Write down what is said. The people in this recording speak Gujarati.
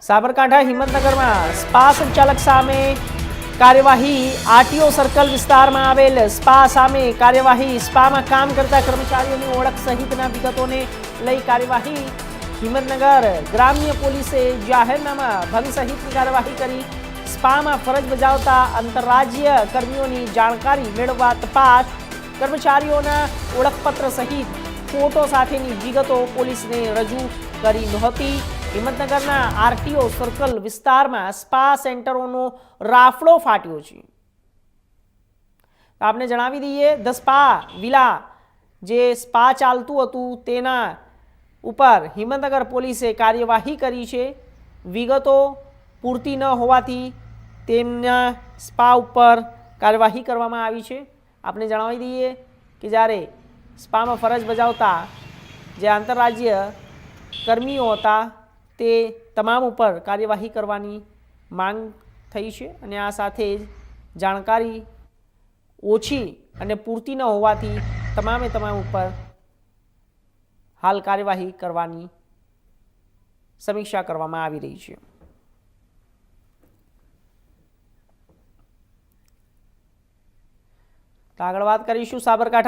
સાબરકાંઠા હિંમતનગરમાં સ્પા સંચાલક સામે કાર્યવાહી આરટીઓ સર્કલ વિસ્તારમાં આવેલ સ્પા સામે કાર્યવાહી સ્પામાં કામ કરતા કર્મચારીઓની ઓળખ સહિતના વિગતોને લઈ કાર્યવાહી હિંમતનગર ગ્રામ્ય પોલીસે જાહેરનામા ભંગ સહિતની કાર્યવાહી કરી સ્પામાં ફરજ બજાવતા આંતરરાજ્ય કર્મીઓની જાણકારી મેળવવા તપાસ કર્મચારીઓના ઓળખપત્ર સહિત ફોટો સાથેની વિગતો પોલીસને રજૂ કરી નહોતી. હિંમતનગરના આરટીઓ સર્કલ વિસ્તારમાં સ્પા સેન્ટરોનો રાફડો ફાટ્યો છે. આપને જણાવી દઈએ, ધ સ્પા વિલા જે સ્પા ચાલતું હતું તેના ઉપર હિંમતનગર પોલીસે કાર્યવાહી કરી છે. વિગતો પૂરતી ન હોવાથી તેમના સ્પા ઉપર કાર્યવાહી કરવામાં આવી છે. આપને જણાવી દઈએ કે જ્યારે સ્પામાં ફરજ બજાવતા જે આંતરરાજ્ય કર્મીઓ હતા, તે તમામ ઉપર કાર્યવાહી કરવાની માંગ થઈ છે અને આ સાથે જ જાણકારી ઓછી અને પૂરતી ન હોવાથી તમામે તમામ ઉપર હાલ કાર્યવાહી કરવાની સમીક્ષા કરવામાં આવી રહી છે. આગળ વાત કરીશું સાબરકાંઠા